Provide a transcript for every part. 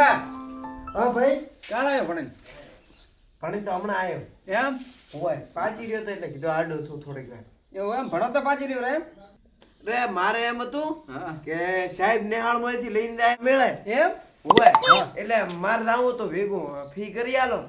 પેથા હા ભાઈ. ક્યાં આવ્યો પણ ભણી તો હમણાં આવ્યો એમ? હોય પાછી રહ્યો તો એટલે કીધું આડો છું થોડીક વાર. એવું એમ? ભણો તો પાછી રહ્યો એમ? રે મારે એમ હતું કે સાહેબ નેહાળમાંથી લઈને જાય મેળે. એમ? હોય એટલે મારે જાવું તો ભેગું. ફી કરી આલો.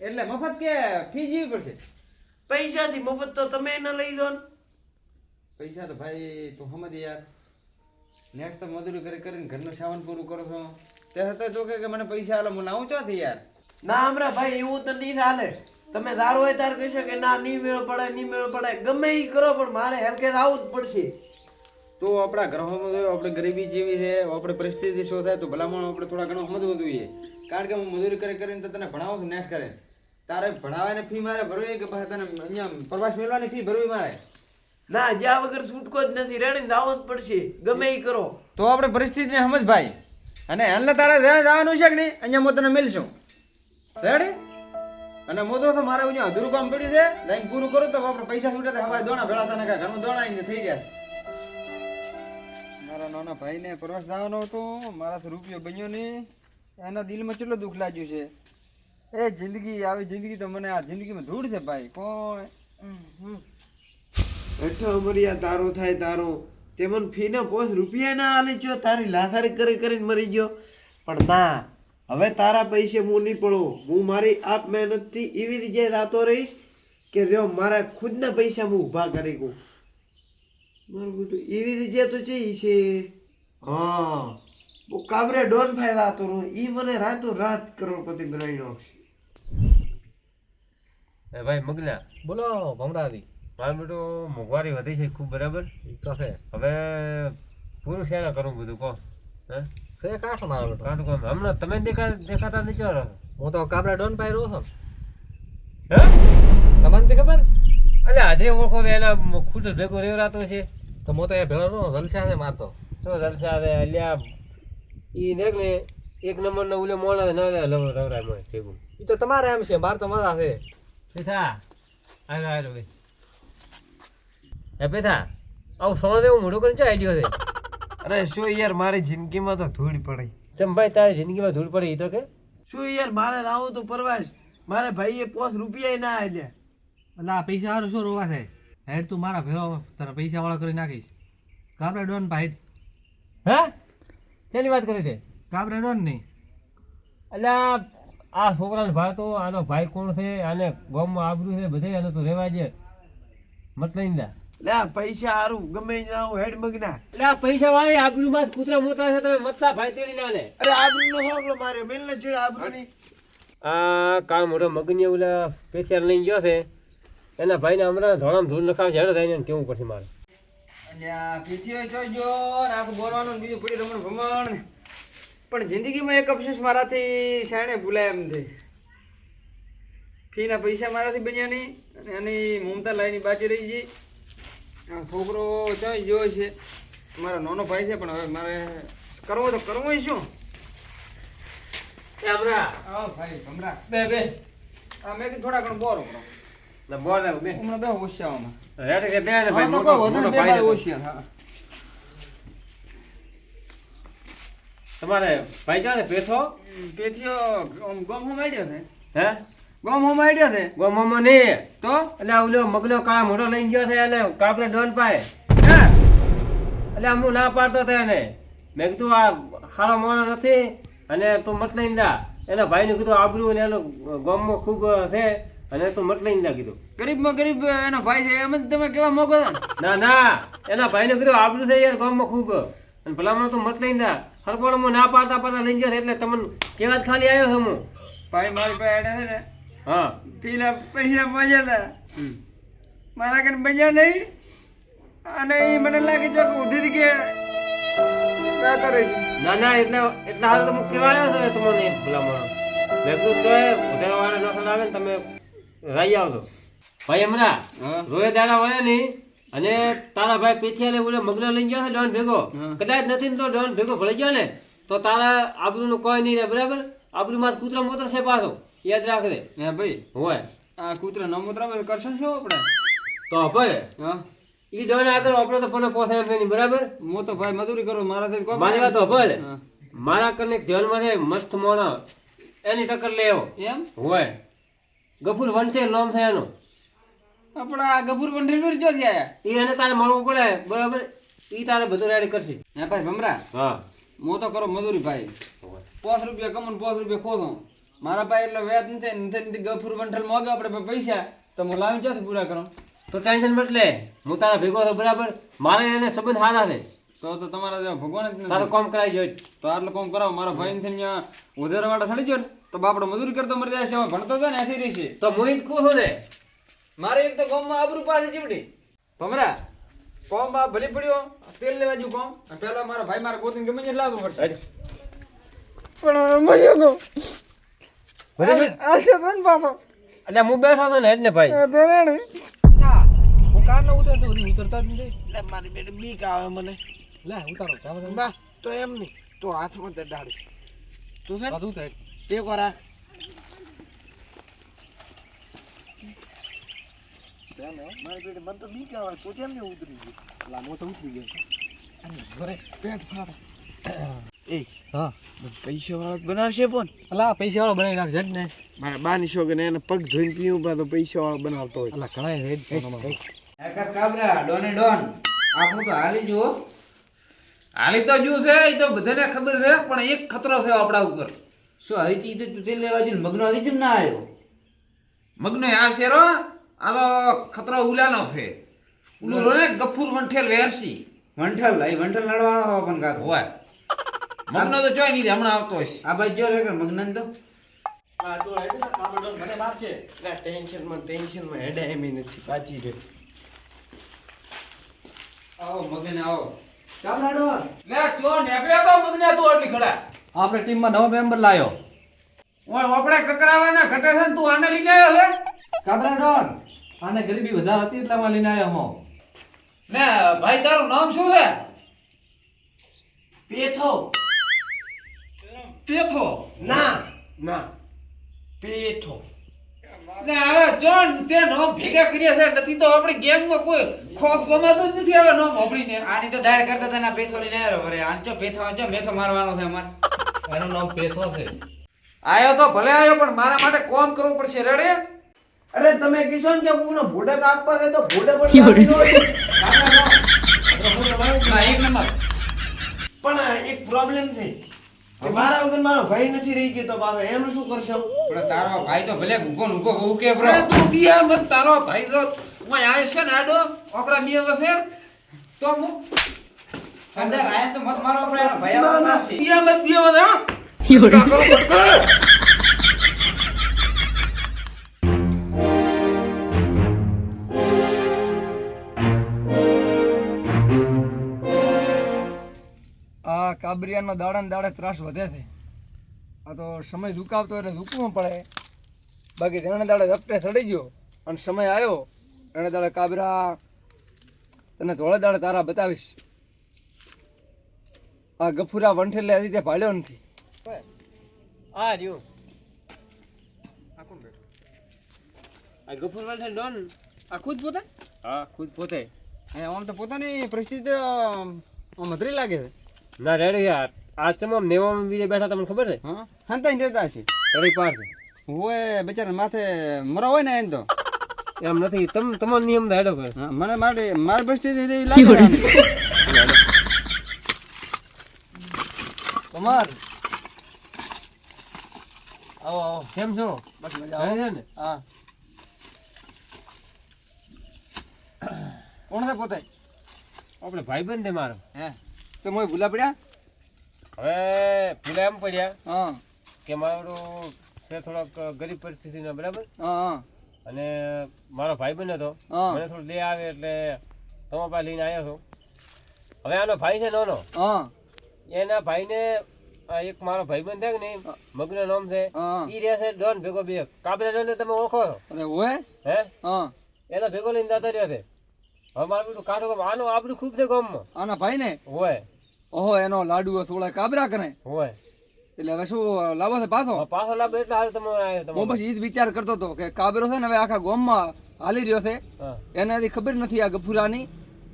એટલે મફત કે ફી જીવી પડશે? પૈસાથી મફત તો તમે ન લઈ દો પૈસા તો ભાઈ તું સમજ યાર. નેટ તો મજૂરી કરી કરીને ઘરનું સામાન પૂરું કરો છો. તે છતાં તો કે મને પૈસા આલો મને આવું ચોથી યાર? ના હમણાં ભાઈ એવું તો નહીં ચાલે તમે દારૂ હોય તાર કહેશો કે ના નહીં મેળ પડે નહીં મેળ પડે ગમે એ કરો પણ મારે હેરકે આવવું જ પડશે. તો આપણા ગ્રહોમાં જોયું આપણે ગરીબી જેવી છે આપણે પરિસ્થિતિ શું થાય તો ભલામણ આપણે થોડા ઘણો સમજવું જોઈએ. કારણ કે હું મજૂરી કરી કરીને તો તને ભણાવું છું નેક્સ્ટ કરે. તારે ભણાવવાની ફી મારે ભરવી કે પછી તને અહીંયા પ્રવાસ મેળવાની ફી ભરવી મારે? ના જ્યાં વગર છૂટકો જ નથી. રેણી આવવું જ પડશે. ગમે એ કરો. તો આપણે પરિસ્થિતિને સમજ ભાઈ અને હાલને તારે જ્યાં જવાનું છે કે નહીં? અહીંયા હું તને મળશું રેડી? અને મોદો તો મારે અહીંયા અધૂરું કામ પડ્યું છે લાઈન પૂરું કરું તો આપણે પૈસા છૂટે તો હવાય દોણા ભેળા તને કાંઈ ઘરમાં દોણા આવીને થઈ ગયા મારા નાના ભાઈને પ્રવાસ જવાનો હતો મારાથી રૂપિયો બન્યો નહીં. એના દિલમાં કેટલો દુઃખ લાગ્યું છે. એ જિંદગી આવી જિંદગી તો મને આ જિંદગીમાં ધૂળ છે ભાઈ કોણ? હેઠો અમરિયા તારો થાય તારો તે મને ફીના પોસ રૂપિયા ના આલી છો, તારી લાથારી કરી કરીને મરી ગયો. પણ ના, હવે તારા પૈસે હું નહીં પડું. હું મારી આપ મહેનતથી એવી રીતે રાતો રહીશ કે જો મારા ખુદના પૈસા હું ઊભા કરી કહું મારું બેટું, એવી રીતે તો છે એ છે. હા હું કાબરે ડોન ફાયદા હતો રહું એ મને રાતો રાત કરોડપતિ બનાવી નાખશે. ભાઈ મગના બોલો ભમરાદી મારું બેટું મોંઘવારી વધી છે ખૂબ બરાબર. તો છે. હવે પૂરું શેના કરું બધું કહો. હે? છે કાઠ મારો બેટો. કાંટું કામ હમણાં તમે દેખા દેખાતા નથી ચાલો હું તો કાબરા ડોન પાઈ રહ્યો છું. હે? તમને તે ખબર? અલ્યા આજે ઓળખો એના ખૂટ ભેગો રેવરાતો છે. તો મો તો એ ભેળો જલસા છે મારતો તો. જલસા આવે અલ્યા. ઈ દેખ ને એક નંબર નો ઉલે મોણા ના લે લવ રવરાય મોય ભેગું. ઈ તો તમારે એમ છે માર તો મજા છે. પેથા આલો આલો ભાઈ. એ પેથા આવું સોણ દેવું મોઢું કરીને ચા આઈડિયો છે? અરે શું યાર મારી જિંદગીમાં તો ધૂળ પડી. ચમ ભાઈ તારી જિંદગીમાં ધૂળ પડી તો કે? શું યાર મારે આવું તો પરવાશ મારે ભાઈએ પોસ રૂપિયા ના આલ્યા એટલે આ પૈસા વાળું શું રોવા છે? હેડ તું મારા ભેળો તારા પૈસા વાળા કરી નાખીશ. કાબરા ડોન ભાઈ. હે? તેની વાત કરે છે? કાબરા ડોન નહીં અલ્યા આ છોકરાને ભાતો આનો ભાઈ કોણ છે? આને ગોમમાં આબરું છે બધે આને તો રહેવા છે મતલબ લઈને જા. લે આ પૈસા હારું ગમે ત્યાં આવું હેડ મગના. આ પૈસા વાળી આબરૂ માં કૂતરા છે તમે મતલા ભાઈ તેડી ના લે. અરે આબરૂ નો હોગલો માર્યો? મેલ ને આબરૂ ની આ કાળ મોટો મગની ઓલા પેથિયાર લઈને ગયો છે. એના ભાઈને હમણાં ધોળામ ધૂળ નખાવે છે હેડો થઈને એને કેવું પડશે મારે. અલ્યા પીઠીઓ જોઈજો ને આખું બોરવાનું બીજું પડી રમણ ભમણ પણ જિંદગીમાં એક અફસોસ મારાથી શાણે ભૂલાય એમ છે ફીના પૈસા મારાથી બન્યા નહીં અને એની મમતા લાઈની બાકી રહી ગઈ. છોકરો જોઈ ગયો છે. મારો નાનો ભાઈ છે પણ હવે મારે કરવો તો કરવો શું? એ આવો ભાઈ ભમરા. બે બે. આ મેં કીધું થોડા ઘણું બોરો કરો. ના બોલ રે બે. હમણાં બે હોશિયાઓમાં રેડ કે બે ને ભાઈ મોટો મોટો ભાઈ હોશિયાર હા. તમારે ભાઈ ચાલે ને પેથો? પેથીઓ ગમ હોમ માંડ્યો છે. હે? ગમ હોમ આઈડિયો છે? ગોમોમાં નહીં. તો? એટલે ઓલો મગનો કાળા મોટો લઈ ગયો છે એટલે ડોન પાય એટલે હું ના પાડતો હતો એને. મેં કીધું આ સારો મોણો નથી અને તું મત લઈને જા. એના ભાઈને કીધું આબરું અને એનો ગામમાં ખૂબ છે અને તું મત લઈને જા કીધું. ગરીબમાં ગરીબ એના ભાઈ છે એમ તમે કેવા મોગો ના ના. એના ભાઈને કીધું આબરું છે યાર ગામમાં ખૂબ. અને ભલામણ તું મત લઈને જા. હરપણમાં ના પાડતા પાડતા લઈને ગયો એટલે તમને કેવા જ ખાલી આવ્યો છે હું. ભાઈ મારી પાસે છે ને હા. પેલા પૈસા બન્યા હતા મારા કને બન્યા નહીં. અને એ મને લાગે છે કે ઉધી કે જાતો રહીશ ના ના એટલે એટલે હાલ તો હું કેવા આવ્યો છું તમને ભલામણ. મેં કીધું તો ઉધારા વાળા નસલ આવે ને તમે રહી આવજો. ભાઈ હમણાં રોહે રોય દાડા વળે નહીં અને તારા ભાઈ પીઠિયાને ઓલે મગ્ન લઈ ગયો છે ડોન ભેગો. કદાચ નથી તો ડોન ભેગો ભળી ગયો ને તો તારા આબરૂનું કોઈ નહીં રહે બરાબર? આબરૂમાં કૂતરો મોતો છે પાછો. યાદ રાખજે. હે ભાઈ હોય. આ કૂતરો ન મુતરા કરશો શું આપણે? તો ભલે હા? ઈ ડોન આગળ આપણો તો પણ પોસાય નહીં બરાબર? હું તો ભાઈ મજૂરી કરો મારાથી કોઈ મારી વાત તો ભલે. મારા કને ધ્યાનમાં છે મસ્ત મોણા એની ટક્કર લેવો એમ? હોય. ગફુર વંઠે નામ છે એનો. આપણા ગફુર વંઠે પર જો થયા એ એને તારે મળવું પડે બરાબર? એ તારે બધું રેડી કરશે. હે ભાઈ ભમરા? હા. મો તો કરો મજૂરી ભાઈ. પાંચ રૂપિયા કમન પાંચ રૂપિયા ખોદો મારા પાસે એટલે વ્યાજ નથી નથી ગફુર બંઠલ મોગે આપણે પાસે. તો હું લાવી ચોથી પૂરા કરો? તો ટેન્શન બદલે હું તારા ભેગો છું બરાબર? મારે એને સંબંધ હારા છે. તો તો તમારા જેવા ભગવાન જ તારું નથી કામ કરાવી જોઈએ તો આટલું કામ કરાવો. મારા ભાઈ ને ત્યાં ઉધાર માટે થડી ગયો ને તો બાપડો મજૂરી કરતો મરી જાય છે ભણતો હતો ને એથી રહી છે તો હું જ કહું છું ને. મારે એક તો ગામમાં આબરૂ પાસે ચીવડી ભમરા કોમ ભલી પડ્યો તેલ લેવા જુ કોમ. પેલા મારા ભાઈ મારા ગોતીને ગમે ને લાવવું પડશે. પણ મજો ગો બરાબર. આ છે ત્રણ પાછો. એટલે હું બેઠો હતો ને એટલે ભાઈ. ધોરણી હા, હું કાર ના ઉતરતો સુધી ઉતરતા જ નથી એટલે મારી બેટી બીક આવે મને. લે ઉતારો. ના તો એમ નહીં. તો હાથમાં તે ડાળી તું છે બધું ઉતરે. તે કરા. મારી બેટી મને તો બીક આવે. તો કેમ ને ઉતરી ગઈ લાંબો તો ઉતરી ગયો. ઘરે પેટ ફાડે. એ હા. પૈસા વાળા બનાવશે પણ અલા પૈસા વાળો બનાવી નાખજે જ ને. મારા બાની શોખને એને પગ ધોઈને પીવું પા તો પૈસા વાળો બનાવતો હોય. અલા ઘણા રેડ ફોનમાં. કાબરા ડોને ડોન. આપણું તો હાલી જુઓ. હાલી તો જ્યું છે એ તો બધાને ખબર છે પણ એક ખતરો થયો આપણા ઉપર. શું ચીજ તો તેલ લેવા જઈને મગનો હજી કેમ ના આવ્યો? મગનો આ શેરો આ તો ખતરો ઉલાનો છે. ઉલું રો ને ગફુર વંઠેલ વેરસી. વંઠલ અહીં વંઠલ લડવાનો હો પણ કાકો હોય મગનો તો જોઈ નહીં હમણાં આવતો હશે આ ભાઈ જો રેકર મગનન તો? ટેન્શનમાં ટેન્શનમાં હેડે એમ નથી પાછી રે. આવો મગને આવો. કાબરા ડોન લે નીકળ્યો તો મગને તું આટલી ખડા આપણે ટીમમાં નવો મેમ્બર લાયો. ઓય આપણે કકરાવાના ઘટે છે તું આને લઈને આવ્યો હે કાબરા ડોન આને ગરીબી વધારે હતી એટલે માં લઈને આવ્યો હું. ને ભાઈ તારું નામ શું છે? પેથો. પેથો. ના ના. પેથો. ને હવે જોન તે નો ભેગા કર્યા છે નથી તો આપણી ગેંગમાં કોઈ ખોફ ગમાતું જ નથી હવે નામ આપણીને આની તો દાળ કરતા તેના ને પેથો લઈને આવ્યો વરે. આન ચો પેથો જો મેથો મારવાનો છે અમાર. એનો નામ પેથો છે. આયો તો ભલે આયો પણ મારા માટે કોમ કરવું પડશે. રેડે અરે તમે કિશોર કે કોકનો ભોડક આપવા છે તો ભોડે પણ આપી દો. ના એક નંબર. પણ એક પ્રોબ્લેમ છે. મારા વગર મારો ભાઈ નથી રહી ગયો તો બાબા એનું શું કરશો પણ તારો ભાઈ તો ભલે ઊભો ને ઊભો બહુ કે બ્રો. તું બિયા મત તારો ભાઈ તો હું આયો છે ને આડો? આપડા બિયા વસે તો મુ અંદર આયા તો મત મારો આપડા ભાઈ ના, આવવાનો ના. છે બિયા મત બિયા મત હા. કા કરો? કાબરિયાનો દાડા ને દાડે ત્રાસ વધે છે. આ તો સમય ઝુકાવતો એટલે ઝૂકવું પડે. બાકી તેને દાડે રપટે ચડી ગયો અને સમય આવ્યો. એને દાડે કાબરા તને ધોળે દાડે તારા બતાવીશ. આ ગફુરા વંઠેલે હજી તે ભાડ્યો નથી. આ રહ્યું. આ ગફુર વાળા ડોન? આ ખુદ પોતે? હા ખુદ પોતે. આમ તો પોતાની પરિસ્થિતિ મધરી લાગે છે. ના રેડી યાર આ ચમમ નેવામાં બીજે બેઠા તમને ખબર છે? હા? હંતાઈ જતા છે તળી પાર છે. હોય બિચારા માથે મરા હોય ને એમ તો. એમ નથી. તમ તમારો નિયમ દાડો કરે. મને મારે માર પરિસ્થિતિ એવી લાગે કમાર. આવો આવો. કેમ છો? બસ મજા આવે. છે ને? હા. કોણ છે પોતે? આપણે ભાઈબંધ છે મારો. હે? તો મોય ભૂલા પડ્યા? હવે ભૂલા એમ પડ્યા હા. કે મારું છે થોડોક ગરીબ પરિસ્થિતિના બરાબર? હા અને મારો ભાઈ ભાઈબંધ હતો. મને થોડું દે આવે એટલે તમારા પાસે લઈને આવ્યો છું. હવે આનો ભાઈ છે નાનો. હા. એના ભાઈને આ એક મારો ભાઈબંધ છે કે નહીં? મગનું નામ છે. ઈ રહે છે ડોન ભેગો બે. કાબરા ડોન તમે ઓળખો છો? અરે હોય? હે? હા. એના ભેગો લઈને દાદા રહ્યો છે. હવે બધું કાંઠો આનું આબરું ખૂબ છે ગામમાં. આના ભાઈ ને હોય. ઓહો એનો લાડુ સોળા કાબરા કરે. હોય. એટલે હવે શું લાવો છે પાછો? પાછો લાભ એટલે હાલ તમે આવ્યો હું તમારો. ઈ જ વિચાર કરતો હતો કે કાબરો છે ને હવે આખા ગામમાં હાલી રહ્યો છે. એનાથી ખબર નથી આ ગફુરાની.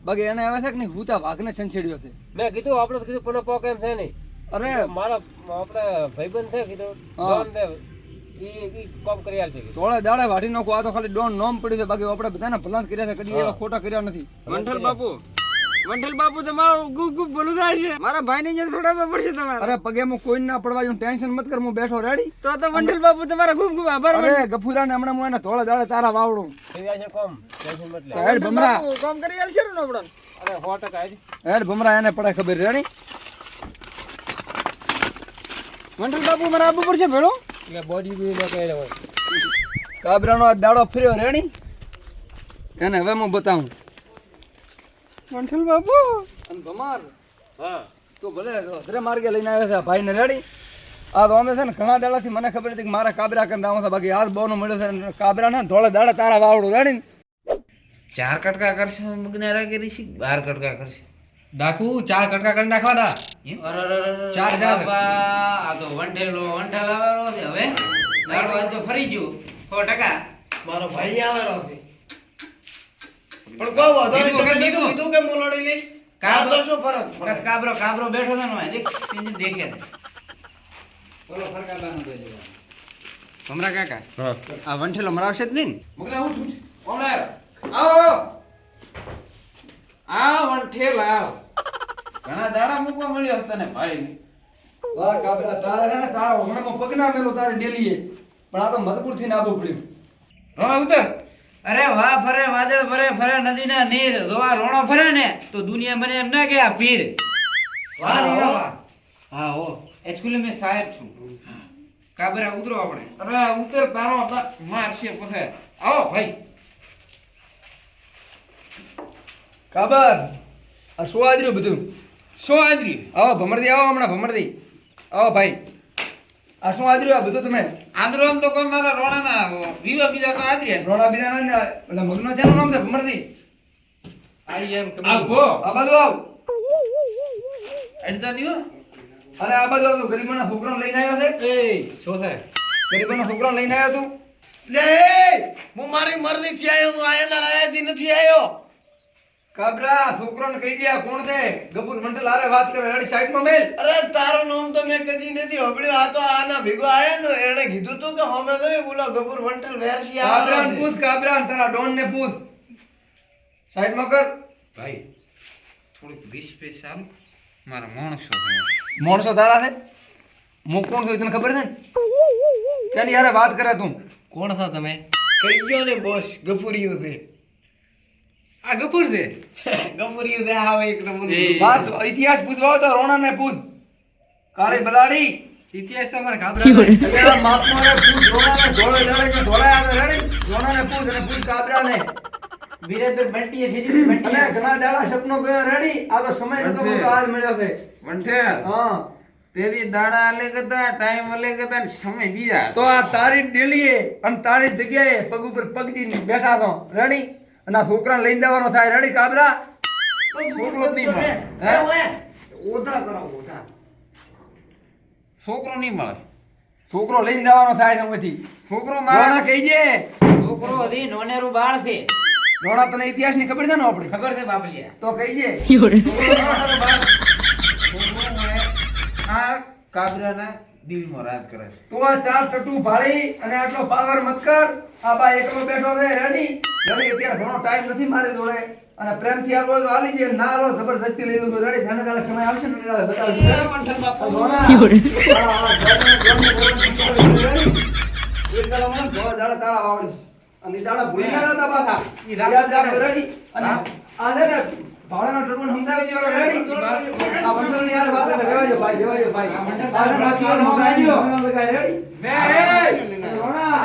બાકી એને હવે છે કે નહીં વાઘ ને છંછેડ્યો છે. મેં કીધું આપણે કીધું પણ પોક એમ છે નહીં. અરે. મારા આપણે ભાઈબંધ છે કીધું તોળે દાડે વાઢી નાખો આ તો ખાલી ડોન નોમ પડ્યું છે. બાકી આપણે બધાને ભલાન કર્યા છે. કદી એવા ખોટા કર્યા નથી. વંઠલ બાપુ વંઠલ બાપુ તમારો ગુપ ગુપ બોલું થાય છે. મારા ભાઈને જ છોડાવવા પડશે તમારે. અરે પગે હું કોઈ ના પડવા હું ટેન્શન મત કર હું બેઠો રેડી તો તો વંઠલ બાપુ તમારા ગુપ ગુપ આભાર અરે ગફુરા ને હમણાં હું એને દાડે તારા વાવડું. થઈ જશે કોમ. ટેન્શન મત લે. હેડ ભમરા. બાપુ કામ કરી ને અરે. હેડ. ભમરા એને પડે ખબર રેડી વંઠલ બાપુ મારે આવવું પડશે ભેળો? એટલે બોડી બી નો હોય. કાબરાનો આ દાડો ફર્યો રેણી એને હવે હું બતાવું. મંઠલ બાપુ! અને ભમાર! હા. તો ભલે અધરે માર્ગે લઈને આવ્યા છે ભાઈને રેડી? આ તો અમે છે ને ઘણા દાડાથી મને ખબર હતી કે મારા કાબરા કરીને આવો છે બાકી આજ બહુ મળ્યો છે ને કાબરા ને ધોળે દાડે તારા વાવડું રેડી ચાર કટકા કરશે મગનારા રાખી છે બાર કટકા કરશે. ડાકુ ચાર કટકા કરી નાખવાના. ચાર ચાર. આ તો વંઠેલો વંઠાવાળો છે હવે. દાડો આજ તો ફરી ગયો. સો ટકા. મારો ભાઈ આવેલો છે. પણ કહું વાંધો નહીં, તમે કીધું કીધું કે હું લડી લઈશ? કાબરો- તો શું ફરક કાબરો કાબરો બેઠો હતો ને દેખ દેખે છે. બોલો ફરકાબાનું બોલી બોલો. ભમરા કાકા હા. આ વંઠેલો મરાવશે જ નહીં ને? મગના ઉઠ ઉઠ. ઓમલાર આવો. આ વંઠેલા આવ. ઘણા દાડા મૂકવા મળ્યો તને ભાઈ. વાહ કાબરા તારા છે ને તારા હમણાં પગના મેલો તારે ડેલીએ. પણ આ તો મધપુરથી આવવું પડ્યું. હા ઉતર અરે વાહ ફરે વાદળ ફરે ફરે નદીના નીર જોવા રોણો ફરે ને તો દુનિયા મને એમ ના કે આ પીર. વાહ રે વાહ. હા. હો એક્ચ્યુઅલી મેં સાહેબ છું. કાબરા ઉતરો આપણે. અરે ઉતર તારો મારશે પછી. આવો ભાઈ. કાબર આ શું આદર્યું બધું? સો આદરી? આવો ભમરદી આવો હમણાં ભમરદી. આવો ભાઈ. આ શું આદર્યું આ બધું તમે? આદરો આમ તો કોઈ મારા રોણાના વિવા બીજા તો આદરી રોણા બીજા ના એટલે મગનો છે નામ છે ભમરદી? આઈ એમ આવો આ બધું આવ. અડતા દીવો અરે આ બધું આવતું ગરીબોના છોકરાને લઈને આવ્યો છે? એ શું છે. ગરીબોના છોકરાને લઈને આવ્યો તું? લે હું મારી મરજી થી આવ્યો હું આયેલા લાયાથી નથી આવ્યો કાબરા છોકરાને કહી દે કોણ છે? ગબુર મંડલ હારે વાત કરે રેડી સાઈડમાં મેલ. અરે તારો નામ તો મેં કદી નથી સાંભળ્યું આ તો આના ભેગો આયા ને એણે કીધું તું કે હમે તો બોલો ગબુર મંડલ વેરશી આ કાબરા. પૂછ કાબરાને તારા ડોન ને પૂછ. સાઈડમાં કર. ભાઈ થોડુંક રિસ્પેસ આમ મારા માણસો છે. માણસો તારા છે? હું કોણ છું તને ખબર છે? ને તેની યારે વાત કરે તું? કોણ છો તમે? કહી ગયો ને બોસ ગફુરિયું છે. આ ગફુર છે? ગફુરિયું છે આવે એકદમ. વાત ઇતિહાસ પૂછવા હોય તો રોણા ને પૂછ. કાળી બલાડી. ઇતિહાસ તો અમારે ગાબરા માપનો રે પૂછ રોણા ને ધોળે જડે કે ધોળે આવે રેડી રોણા ને પૂછ અને પૂછ ગાબરા ને વીરેન્દ્ર બંટીએ ઠીકી અને ઘણા દાડા સપનો ગયો રેડી આ તો સમય નતો મળતો આજ મળ્યો છે. વંઠેલ હા. તેદી દાડા અલગ હતા ટાઈમ અલગ હતા ને સમય બીજા તો આ તારી ડેલીએ અને તારી જગ્યાએ પગ ઉપર પગજી બેઠા તો રેડી અને આ છોકરાને લઈને દેવાનો થાય. રેડી કાબરા છોકરો નહીં મળે હે, ઓધા કરો ઓધા. છોકરો નહીં મળે છોકરો લઈને દેવાનો થાય છે છોકરો મારા કહી દે. છોકરો હતી નોનેરું બાળ છે. નોડા તને ઇતિહાસની ખબર છે ને આપણે? ખબર છે બાપલિયા તો કહી દે. આ કાબરાના દિલમાં રાજ કરે છે. તું આ ચાર ટટુ ભાળી અને આટલો પાવર મત કર. આ બા એકલો બેઠો છે રેડી રેડી અત્યારે ઘણો ટાઈમ નથી મારી જોડે. અને પ્રેમથી આલો હોય તો હાલી જઈએ ના રો જબરદસ્તી લઈ લીધું. રેડી જાણે તારે સમય આવશે ને બતાવજો. દાડા તારા વાવડીશ. અને દાડા ભૂલી ના હતા પાછા. યાદ રેડી? અને આ છે ને ભાડાના ટટુને સમજાવી દેવાનો, રેડી? આ વંટોળની યાર વાત કરે, રહેવા દો ભાઈ, રહેવા દો ભાઈ. આ છે ને આ ચાર સમજાવી દો. રેડી? અને રોણા.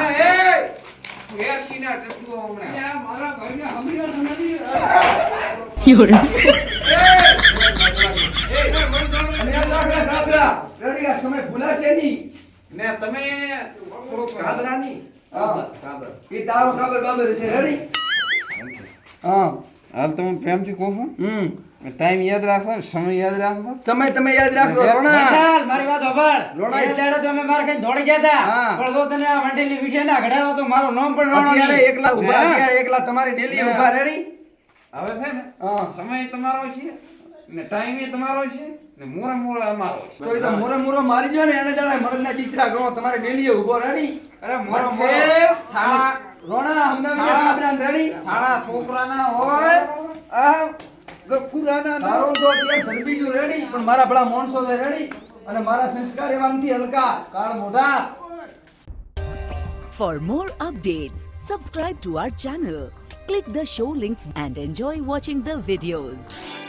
અને યાદ રાખ, યાદ રાખ, પેલા. રેડી? આ સમય ભૂલાશે નહીં. ને તમે થોડુંક કાબરાની હા. ઈ તારો કાબર બાબર છે, રેડી? હા. હાલ તમે પ્રેમથી કહો છો હમ. ટાઈમ યાદ રાખો સમય યાદ રાખો. સમય તમે યાદ રાખજો રોણા. ચાલ, મારી વાત સાંભળ. રોણા દાડો તો અમે માર કઈ દોડી ગયા હતા. પણ જો તને આ વંટેલી વીંટીએ ના ઘડાવો તો મારું નામ પણ રોણા અત્યારે એકલા ઊભા ગયા એકલા તમારી ડેલી? ઊભા રેડી હવે છે ને હા. સમય તમારો છે ને ટાઈમ એ તમારો છે. મોરે મોરે અમારો તો એ તો મોરે મોરો મારી ગયો ને એને દાડે મરદના દીકરા ગણો તમારે ડેલીએ ઊભો રેડી. અરે મોરે મોરે. થાળા. રોણા હમણાં કાબરા રેડી. થાળા છોકરાના હોય આ ગફુરાના તારો તો અત્યારે ધરબી જો રેડી પણ મારા ભલા માણસો છે રેડી. અને મારા સંસ્કાર એવા નથી હલકા કાળ મોઢા. For more updates, subscribe to our channel, click the show links and enjoy watching the videos.